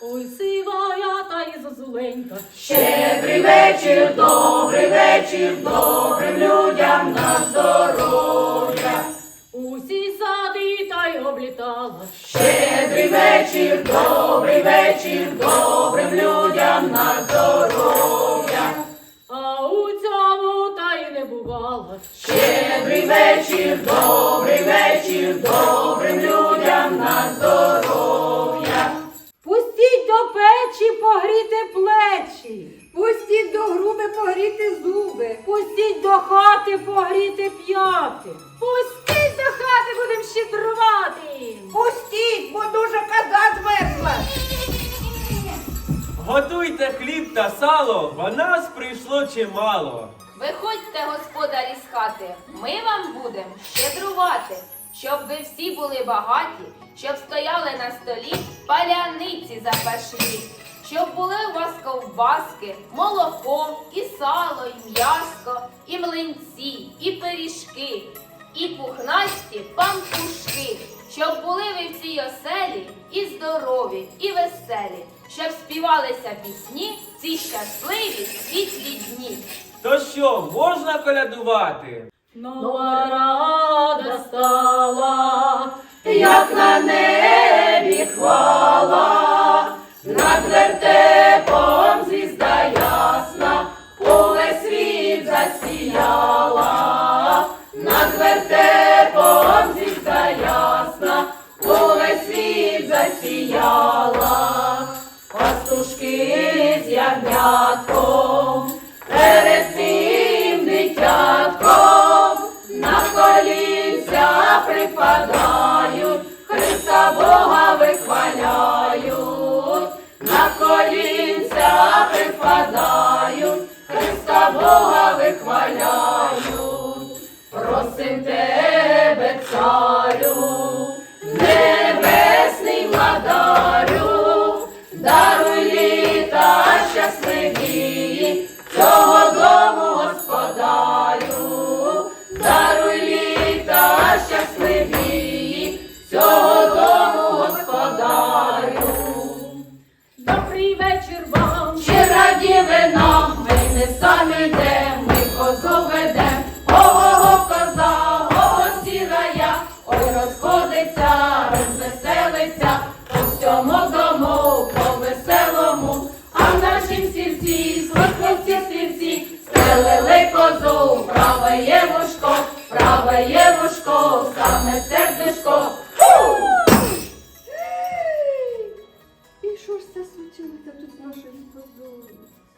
Ой, сивая та і зозуленька. Щедрий вечір, добрий вечір, добрим людям на здоров'я. Усі сади та й облітала. Щедрий вечір, добрий вечір, добрим людям на здоров'я. До погріти зуби. Пустіть до хати погріти п'яти. Пустіть до хати будем щедрувати. Пустіть, бо дуже коза змерзла. Готуйте хліб та сало, бо нас прийшло чимало. Виходьте, господарі з хати, ми вам будемо щедрувати, щоб ви всі були багаті, щоб стояли на столі паляниці запашні, щоб були у вас ковбаски, молоко, і сало, і м'яско, і млинці, і пиріжки, і пухнасті пампушки, щоб були ви в цій оселі і здорові, і веселі, щоб співалися пісні ці щасливі світлі дні. То що, можна колядувати? Нова рада стала. Як на небі хвала,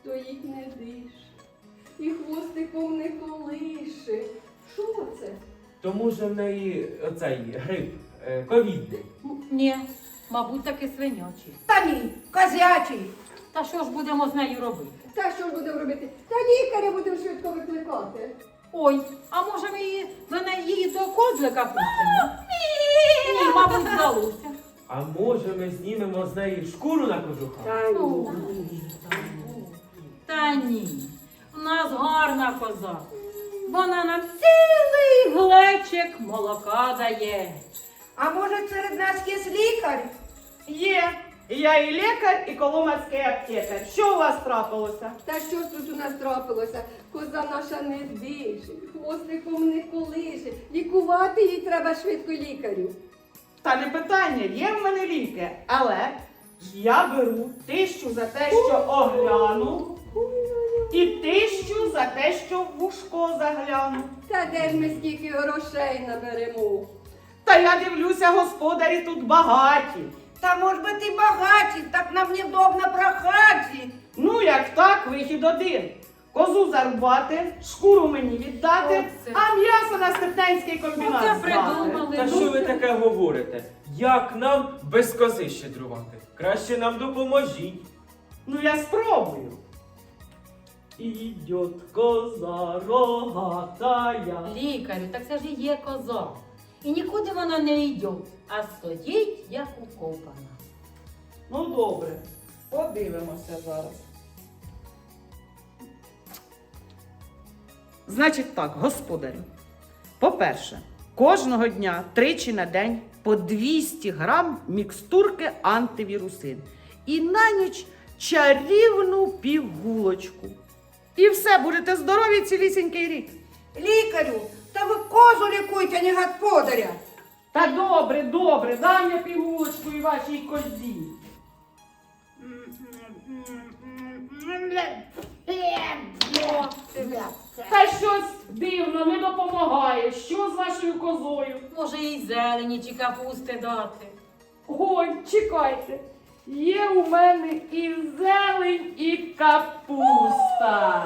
Стоїть не дише, і хвостиком не колише. Що це? Тому що в неї оцей грип е, ковідний. Ні, мабуть, таки свинячий. Та ні, козячий. Та що ж будемо з нею робити? Та що ж будемо робити? Та лікаря будемо швидко викликати. Ой, а може ми її, до неї її до козлика пустимо? Ні, мабуть, здалося. А може ми знімемо з неї шкуру на кожуха? Та Ну, Та ні, у нас гарна коза. Вона нам цілий глечик молока дає. А може серед нас є лікар? Є. Я і лікар, і коломацький аптекар. Що у вас трапилося? Та що ж тут у нас трапилося? Коза наша не дише, хвостиком не колише. Лікувати їй треба швидко лікарю. Та не питання, є в мене ліки, але ж я беру тисячу за те, що огляну, і тисячу за те, що в вушко загляну. Та де ж ми стільки грошей наберемо? Та я дивлюся, господарі тут багаті. Та може бути і багаті, так нам невдобно прохаті. Ну, як так, вихід один. Козу зарубати, шкуру мені віддати, Оце. а м'ясо на степненський комбінат Оце здати. придумали. Та що ви таке говорите? Як нам без кози щедрувати? Краще нам допоможіть. Ну, я спробую. Идет коза рогатая. Лікарю, так це ж і є коза. І нікуди вона не йде, а стоїть, як укопана. Ну, добре, подивимося зараз. Значить так, господарю. По-перше, кожного дня тричі на день по 200 грам мікстурки антивірусин. І на ніч чарівну пігулочку. І все, будете здорові цілісінький рік. Лікарю, та ви козу лікуйте, а не господаря. Та добре, добре, дам я пігулочку і вашій козі. Та щось дивно, не допомагає. Що з вашою козою? Може, їй зелені чи капусти дати. Ой, чекайте. Є у мене і зелень, і капуста.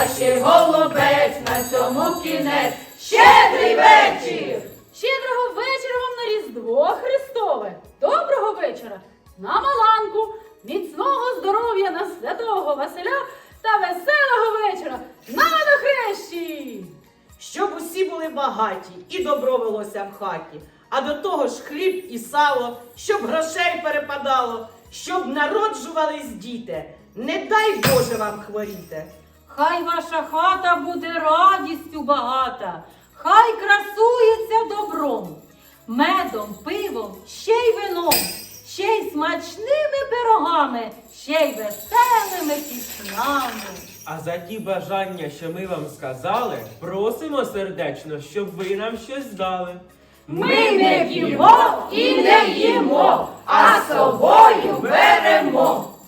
Несе, ще й голубець на цьому кінець. Щедрий вечір! Щедрого вечора вам на Різдво Христове. Доброго вечора. На Маланку, міцного здоров'я на святого Василя та веселого вечора на водохрещі. Щоб усі були багаті і добро велося в хаті, а до того ж хліб і сало, щоб грошей перепадало, щоб народжувались діти. Не дай Боже вам хворіти. Хай ваша хата буде радістю багата, хай красується добром, медом, пивом, ще й вином, ще й смачними пирогами, ще й веселими піснями. А за ті бажання, що ми вам сказали, просимо сердечно, щоб ви нам щось дали. Ми не п'ємо і не їмо, а з собою беремо.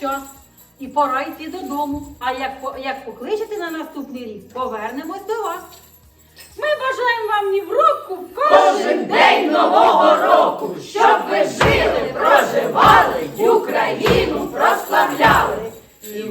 Час. І пора йти додому. А як, як покличете на наступний рік, повернемось до вас. Ми бажаємо вам ні в року Кожен день нового року, щоб ви жили, проживали, Україну прославляли. І